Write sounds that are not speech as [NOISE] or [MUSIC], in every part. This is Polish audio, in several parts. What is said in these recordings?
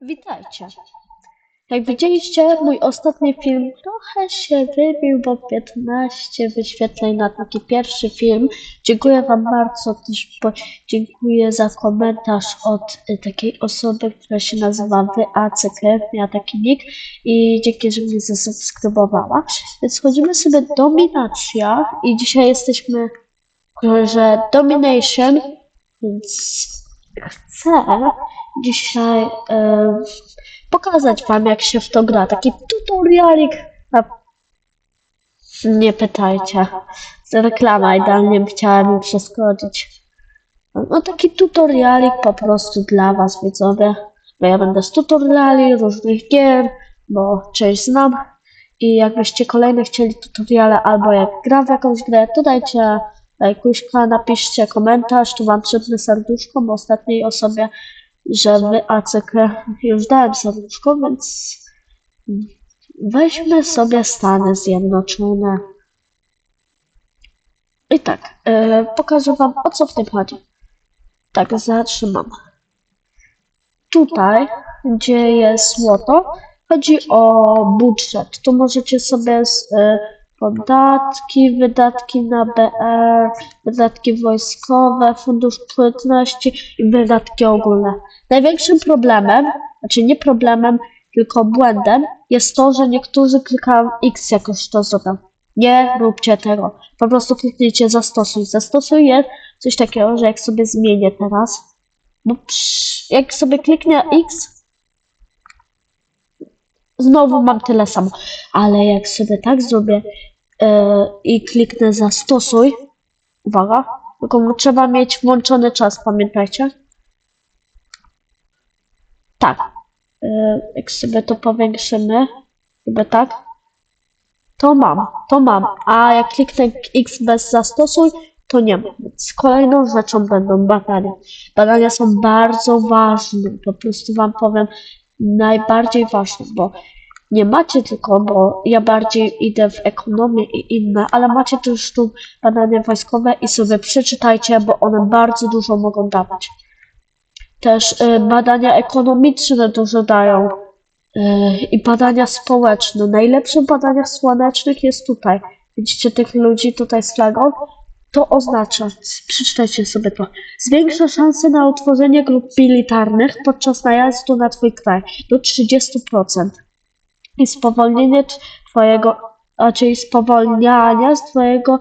Witajcie. Jak widzieliście, mój ostatni film trochę się wybił, bo 15 wyświetleń na taki pierwszy film. Dziękuję Wam bardzo, też dziękuję za komentarz od y, takiej osoby, która się nazywa WACK, miała taki nick i dzięki, że mnie zasubskrybowała. Więc chodzimy sobie dominacja i dzisiaj jesteśmy w domination, więc chcę dzisiaj e, pokazać wam jak się w to gra. Taki tutorialik. A, nie pytajcie. Reklama idealnie chciałem przeskoczyć. No taki tutorialik po prostu dla was widzowie. Bo ja będę z tutoriali różnych gier, bo część znam. I jakbyście kolejne chcieli tutoriale albo jak gram w jakąś grę, to dajcie lajkuśka, napiszcie komentarz, tu wam przypnę serduszko, bo ostatniej osobie, że wy ACK już dałem serduszko, więc weźmy sobie Stany Zjednoczone. I tak, e, pokażę wam o co w tym chodzi. Tak, zatrzymam. Tutaj, gdzie jest złoto, chodzi o budżet. Tu możecie sobie z, e, podatki, wydatki na BR, wydatki wojskowe, fundusz płatności i wydatki ogólne. Największym problemem, znaczy nie problemem, tylko błędem jest to, że niektórzy klikają X jakoś to zrobią. Nie róbcie tego. Po prostu kliknijcie zastosuj. Zastosuj jest coś takiego, że jak sobie zmienię teraz, bo psz, jak sobie kliknę X, znowu mam tyle samo. Ale jak sobie tak zrobię e, i kliknę zastosuj, uwaga, tylko trzeba mieć włączony czas, pamiętajcie. Tak. E, jak sobie to powiększymy, chyba tak, to mam, to mam. A jak kliknę X bez zastosuj, to nie mam. Więc kolejną rzeczą będą badania. Badania są bardzo ważne. Po prostu wam powiem najbardziej ważne, bo nie macie tylko, bo ja bardziej idę w ekonomię i inne, ale macie też tu badania wojskowe i sobie przeczytajcie, bo one bardzo dużo mogą dawać. Też y, badania ekonomiczne dużo dają y, i badania społeczne. Najlepsze w badaniach słonecznych jest tutaj. Widzicie tych ludzi tutaj z flagą? To oznacza, przeczytajcie sobie to, zwiększa szanse na utworzenie grup militarnych podczas najazdu na twój kraj do 30% i spowolnienie twojego, czyli spowolniania z twojego,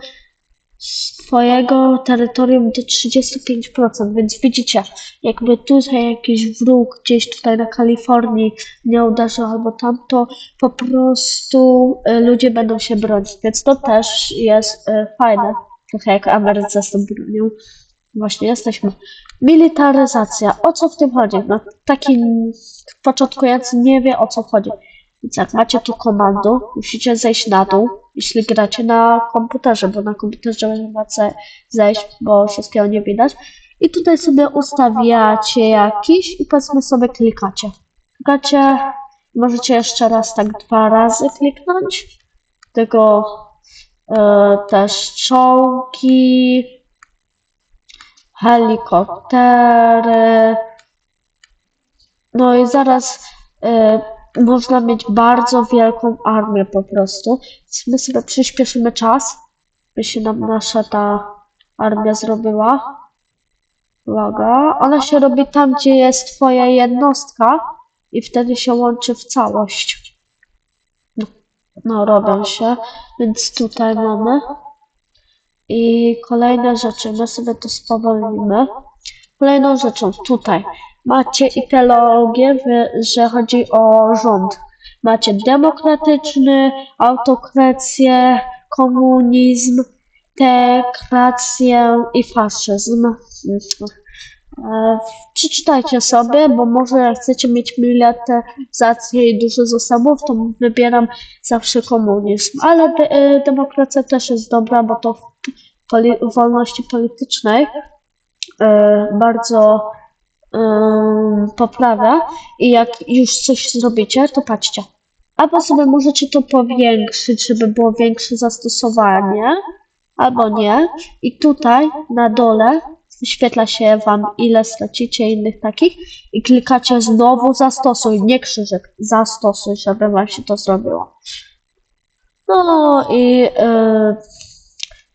z twojego terytorium do 35%, więc widzicie, jakby tutaj jakiś wróg gdzieś tutaj na Kalifornii nie uderzył albo tam, to po prostu y, ludzie będą się bronić, więc to też jest y, fajne, trochę jak Ameryce z tym bronią. Właśnie jesteśmy. Militaryzacja. O co w tym chodzi? No, taki początkujący nie wie o co chodzi. Jak macie tu komandę, musicie zejść na dół, jeśli gracie na komputerze, bo na komputerze macie zejść, bo wszystkiego nie widać. I tutaj sobie ustawiacie jakiś i powiedzmy sobie klikacie. Klikacie, możecie jeszcze raz tak dwa razy kliknąć. Tego e, też czołgi, helikoptery. No i zaraz e, można mieć bardzo wielką armię po prostu. Więc my sobie przyspieszymy czas, by się nam nasza ta armia zrobiła. Uwaga, ona się robi tam, gdzie jest twoja jednostka i wtedy się łączy w całość. No, no robią się, więc tutaj mamy. I kolejne rzeczy, my sobie to spowolnimy. Kolejną rzeczą tutaj macie ideologię, że chodzi o rząd. Macie demokratyczny, autokrację, komunizm, teokrację i faszyzm. E, Przeczytajcie sobie, bo może jak chcecie mieć militaryzację i dużo zasobów, to wybieram zawsze komunizm. Ale de, e, demokracja też jest dobra, bo to w poli, wolności politycznej bardzo em, poprawia i jak już coś zrobicie, to patrzcie. Albo sobie możecie to powiększyć, żeby było większe zastosowanie, albo nie. I tutaj na dole wyświetla się wam ile stracicie innych takich i klikacie znowu zastosuj, nie krzyżyk, zastosuj, żeby wam się to zrobiło. No i e,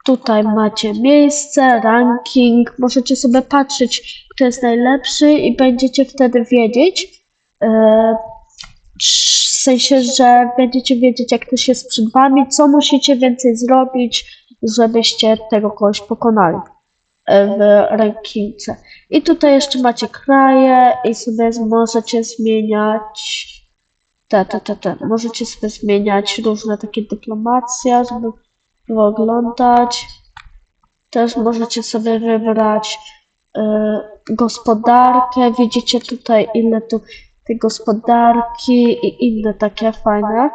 tutaj macie miejsce, ranking, możecie sobie patrzeć, kto jest najlepszy i będziecie wtedy wiedzieć, e, w sensie, że będziecie wiedzieć, jak ktoś jest przed wami, co musicie więcej zrobić, żebyście tego kogoś pokonali e, w rankingce. I tutaj jeszcze macie kraje i sobie możecie zmieniać te, te, te, te. Możecie sobie zmieniać różne takie dyplomacje, żeby oglądać. Też możecie sobie wybrać e, gospodarkę. Widzicie tutaj ile tu tej gospodarki i inne takie fajne.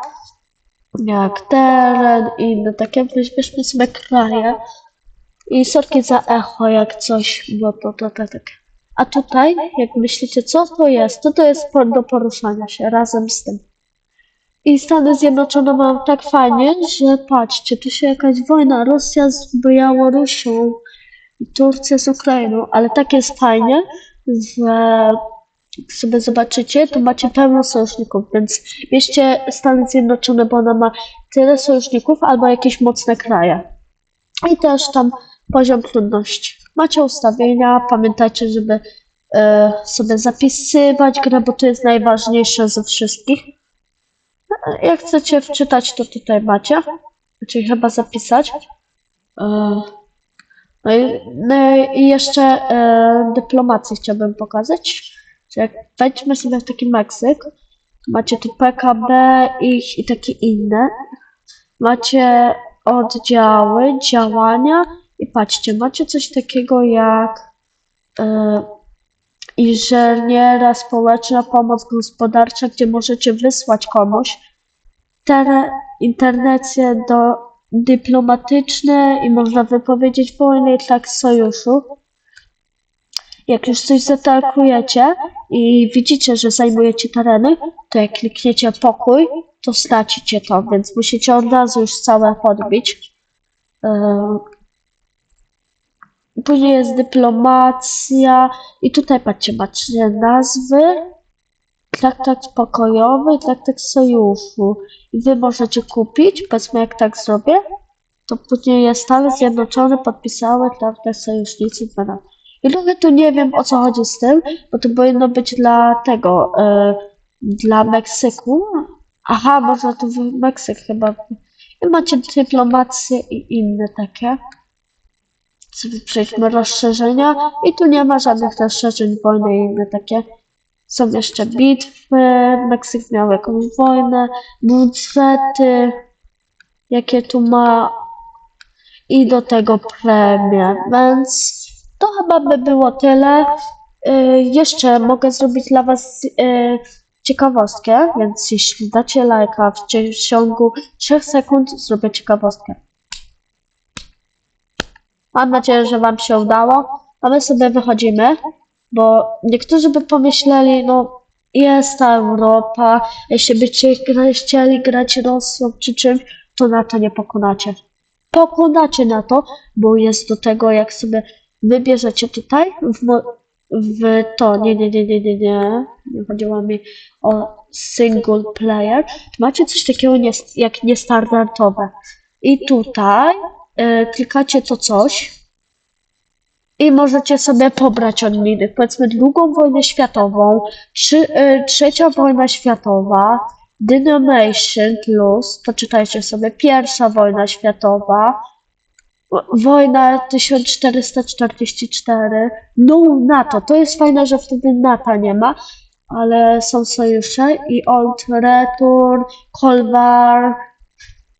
Jak teren i inne takie. Weź- Weźmy sobie kraje. I sorki za echo, jak coś, bo to, to, to, tak. A tutaj, jak myślicie, co to jest, to to jest do poruszania się razem z tym. I Stany Zjednoczone mają tak fajnie, że patrzcie, tu się jakaś wojna, Rosja z Białorusią, Turcja z Ukrainą, ale tak jest fajnie, że sobie zobaczycie, to macie pełno sojuszników, więc bierzcie Stany Zjednoczone, bo ona ma tyle sojuszników albo jakieś mocne kraje. I też tam poziom trudności. Macie ustawienia, pamiętajcie, żeby e, sobie zapisywać grę, bo to jest najważniejsze ze wszystkich. E, Jak chcecie wczytać, to tutaj macie. Czyli chyba zapisać. E, no i, no i jeszcze e, dyplomację chciałbym pokazać. Że jak wejdźmy sobie w taki Meksyk, macie tu PKB ich i takie inne. Macie oddziały, działania i patrzcie, macie coś takiego jak inżyniera społeczna, pomoc gospodarcza, gdzie możecie wysłać komuś tere, interwencje do dyplomatyczne i można wypowiedzieć wojnę i tak sojuszu. Jak już coś zaatakujecie i widzicie, że zajmujecie tereny, to jak klikniecie pokój, to stracicie to, więc musicie od razu już całe podbić. Później jest dyplomacja i tutaj patrzcie, macie nazwy, traktat pokojowy, traktat sojuszu. I wy możecie kupić, powiedzmy jak tak zrobię, to później jest Stany Zjednoczone podpisały traktat sojusznicy 12. I trochę tu nie wiem o co chodzi z tym, bo to powinno być dla tego, e, dla Meksyku. Aha, można to w Meksyk chyba. I macie dyplomację i inne takie. Przejdźmy rozszerzenia i tu nie ma żadnych rozszerzeń wojny i inne takie. Są jeszcze bitwy, Meksyk miał jakąś wojnę, budżety, jakie tu ma i do tego premie, więc to chyba by było tyle. Y, jeszcze mogę zrobić dla Was y, ciekawostkę, więc jeśli dacie lajka w ciągu 3 sekund zrobię ciekawostkę. Mam nadzieję, że Wam się udało. A my sobie wychodzimy, bo niektórzy by pomyśleli, no jest ta Europa, jeśli byście chcieli grać Rosją czy czymś, to na to nie pokonacie. Pokonacie na to, bo jest do tego, jak sobie wybierzecie tutaj w, w to, nie, nie, nie, nie, nie, nie, nie chodziło mi o single player, macie coś takiego nie, jak niestandardowe. I tutaj klikacie to coś i możecie sobie pobrać od powiedzmy drugą wojnę światową, trzy, e, trzecia wojna światowa, Dynamation Plus, poczytajcie sobie, pierwsza wojna światowa, wo- wojna 1444, no NATO, to jest fajne, że wtedy NATO nie ma, ale są sojusze i Old Return, Cold War,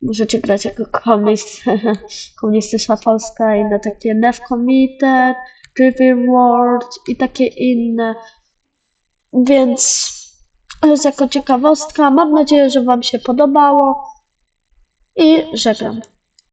możecie grać jako komunist, [LAUGHS] komunistyczna Polska i inne takie Nef Committed, River World i takie inne. Więc to jest jako ciekawostka. Mam nadzieję, że Wam się podobało i żegnam.